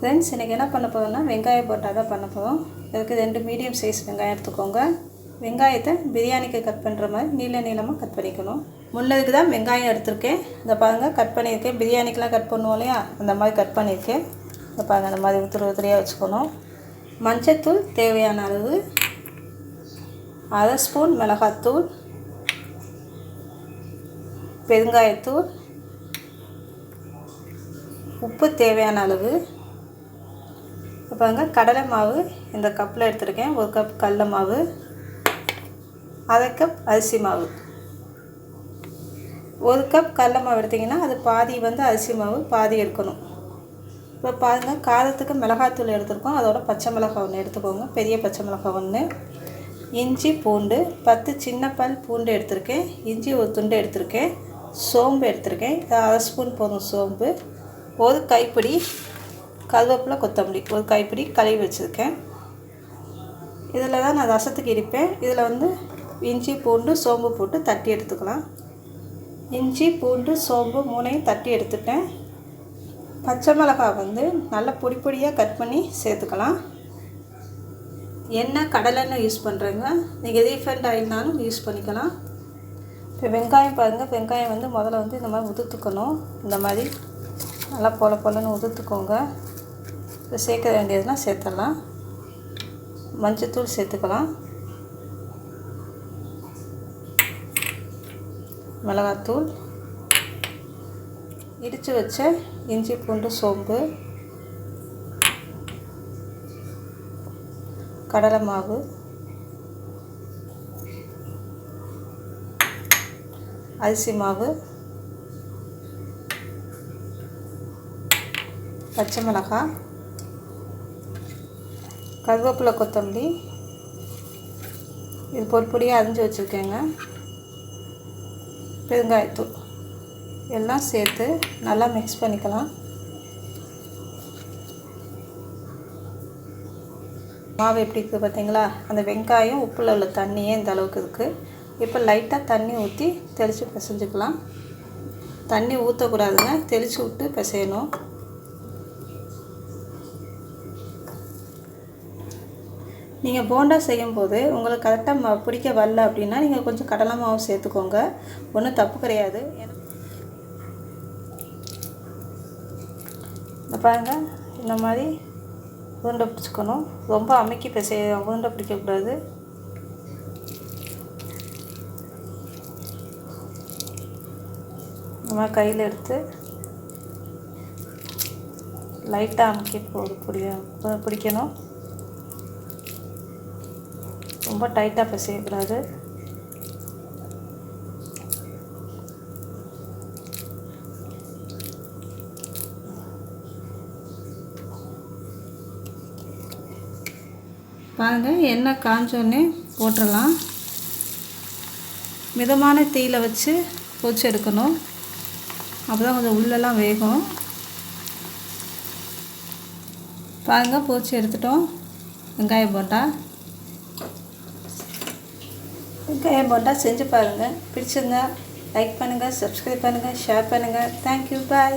Friends இன்றைக்கி என்ன பண்ண போகிறோம்னா வெங்காயம் போட்டால் தான் பண்ண போகிறோம் இதுக்கு ரெண்டு மீடியம் சைஸ் வெங்காயம் எடுத்துக்கோங்க. வெங்காயத்தை பிரியாணிக்கு கட் பண்ணுற மாதிரி நீள நீளமாக கட் பண்ணிக்கணும். முன்னதுக்கு தான் வெங்காயம் எடுத்திருக்கேன். இந்த பாருங்கள் கட் பண்ணியிருக்கேன். பிரியாணிக்கெலாம் கட் பண்ணுவோம் இல்லையா? அந்த மாதிரி கட் பண்ணியிருக்கேன். இந்த பாருங்கள் அந்த மாதிரி உத்திரி உத்திரியாக வச்சுக்கணும். மஞ்சத்தூள் தேவையான அளவு. அரை ஸ்பூன் மிளகாத்தூள். பெருங்காயத்தூள். உப்பு தேவையான அளவு. இப்போ பாருங்க கடலை மாவு இந்த கப்பில் எடுத்திருக்கேன். ஒரு கப் கடல மாவு அரை கப் அரிசி மாவு. ஒரு கப் கடல மாவு எடுத்திங்கன்னா அது பாதி வந்து அரிசி மாவு பாதி எடுக்கணும் இப்போ பாருங்கள் காரத்துக்கு மிளகாத்தூள் எடுத்துருக்கோம். அதோட பச்சை மிளகாய் ஒன்று எடுத்துக்கோங்க. பெரிய பச்சை மிளகாய் ஒன்று இஞ்சி பூண்டு பத்து சின்ன பல் பூண்டு எடுத்திருக்கேன். இஞ்சி ஒரு துண்டு எடுத்திருக்கேன். சோம்பு எடுத்திருக்கேன். அரை ஸ்பூன் போதும் சோம்பு. ஒரு கைப்பிடி கருவேப்பிலை கொத்தமல்லி. ஒரு கைப்பிடி கழுவி வச்சுருக்கேன். இதில் தான் நான் ரசத்துக்கு இருப்பேன். இதில் வந்து இஞ்சி பூண்டு சோம்பு போட்டு தட்டி எடுத்துக்கலாம். இஞ்சி பூண்டு சோம்பு மூணையும் தட்டி எடுத்துட்டேன். பச்சை மிளகாய் வந்து நல்லா பொடி பொடியாக கட் பண்ணி சேர்த்துக்கலாம். எண்ணெய் கடலெண்ணெய் யூஸ் பண்ணுறேங்க நீங்கள் ரீஃபண்ட் ஆயில்னாலும் யூஸ் பண்ணிக்கலாம். இப்போ வெங்காயம் பாருங்கள் வெங்காயம் வந்து முதல்ல வந்து இந்த மாதிரி உதுத்துக்கணும். இந்த மாதிரி நல்லா பொல பொலன்னு உதுத்துக்கோங்க. இப்போ சேர்க்க வேண்டியதுலாம் சேர்த்துடலாம். மஞ்சத்தூள் சேர்த்துக்கலாம். மிளகாத்தூள். இடித்து வச்ச இஞ்சி பூண்டு சோம்பு. கடலை மாவு. அரிசி மாவு. பச்சை மிளகாய். கருவேப்பிலை கொத்தமல்லி. இது பொடி பொடியாக அரிஞ்சு வச்சுருக்கேங்க. பெருங்காயத்தூள் எல்லாம் சேர்த்து நல்லா மிக்ஸ் பண்ணிக்கலாம். மாவு எப்படி இருக்குது பார்த்தீங்களா? அந்த வெங்காயம் உப்பில் உள்ள தண்ணியே இந்த அளவுக்கு இருக்குது இப்போ லைட்டாக தண்ணி ஊற்றி தெளித்து பிசைஞ்சுக்கலாம். தண்ணி ஊற்றக்கூடாதுங்க தெளித்து விட்டு பிசையணும். நீங்கள் போண்டா செய்யும்போது உங்களுக்கு கரெக்டாக பிடிக்க வரல அப்படின்னா நீங்கள் கொஞ்சம் கடலை மாவு சேர்த்துக்கோங்க. ஒன்றும் தப்பு கிடையாது. இந்த பாருங்கள் இந்த மாதிரி உருண்டை பிடிச்சிக்கணும். ரொம்ப அமைக்கி பிசைய உருண்டை பிடிக்கக்கூடாது. இந்த மாதிரி கையில் எடுத்து லைட்டாக அமுக்கி போ பிடிக்கணும். ரொம்ப டைட்டாக பிசையக்கூடாது பாருங்கள் எண்ணெய் காஞ்சோடனே போட்டுடலாம் மிதமான தீயில் வச்சு பொச்சு எடுக்கணும். அப்போ தான் கொஞ்சம் உள்ளெல்லாம் வேகும். பாருங்கள் பொச்சு எடுத்துட்டோம். வெங்காயம் போட்டால் வெங்காயம் போண்டா செஞ்சு பாருங்கள் பிடிச்சிருந்தா லைக் பண்ணுங்கள் சப்ஸ்கிரைப் பண்ணுங்கள் ஷேர் பண்ணுங்கள் தேங்க்யூ பாய்